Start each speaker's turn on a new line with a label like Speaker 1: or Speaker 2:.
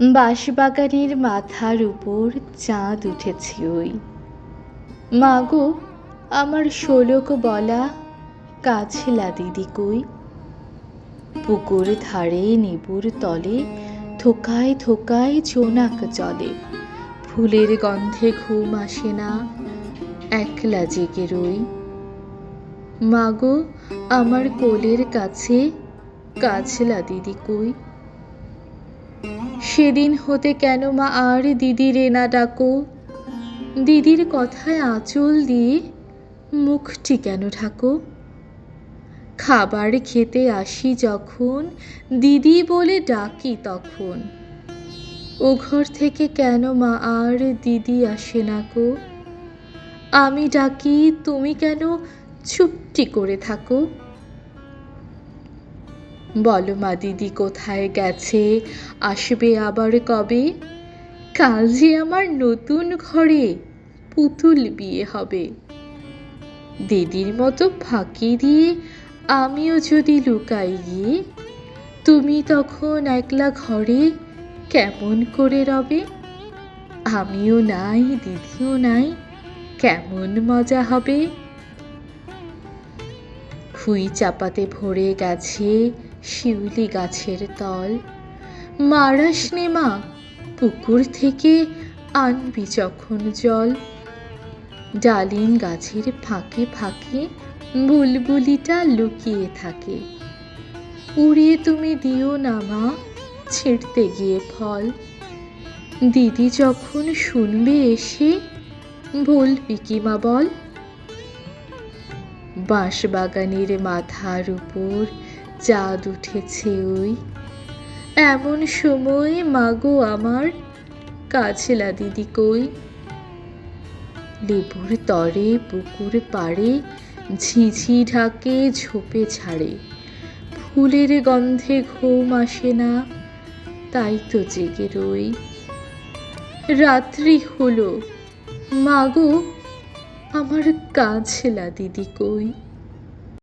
Speaker 1: বাঁশবাগানের মাথার উপর চাঁদ উঠেছি ওই। মাগো আমার শোলক বলা কাছলা দিদি কই? পুকুর ধারে নেবুর তলে থোকায় থোকায় চোনাক জলে। ফুলের গন্ধে ঘুম আসে না, একলা জেগে রই। মাগো আমার কোলের কাছে কাছলা দিদি কই? সেদিন হতে কেন মা আর দিদি রেনা ডাকো? দিদির কথায় আঁচল দিয়ে মুখটি কেন ঢাকো। খাবার খেতে আসি যখন, দিদি বলে ডাকি তখন। ও ঘর থেকে কেন মা আর দিদি আসে না কো আমি ডাকি, তুমি কেন চুপটি করে থাকো? বলো মা দিদি কোথায় গেছে? আসবে আবার কবে? কাল যে আমার নতুন ঘরে পুতুল বিয়ে হবে। দিদির মতো ফাঁকি দিয়ে আমিও যদি লুকাই গিয়ে, তুমি তখন একলা ঘরে কেমন করে রবে? আমিও নাই, দিদিও নাই, কেমন মজা হবে? খুই চাপাতে ভরে গেছে শিউলি গাছের তল। মারাস মা, পুকুর থেকে আনবি যখন জল। ডালিম গাছের ফাঁকে ফাঁকে বুলবুলিটা লুকিয়ে থাকে। উড়িয়ে তুমি দিও না মা, ছিঁড়তে গিয়ে ফল। দিদি যখন শুনবে এসে, বলবি কি মা বল? বাঁশবাগানের মাথার উপর চাঁদ উঠেছে ওই। এমন সময় মাগো আমার কাছেলা দিদি কই। লেবুর তরে পুকুর পাড়ে ঝিঝি ঢাকে ঝোপে ছাড়ে। ফুলের গন্ধে ঘুম আসে না, তাই তো জেগে রই। রাত্রি হলো, মাগো আমার কাছেলা দিদি কই।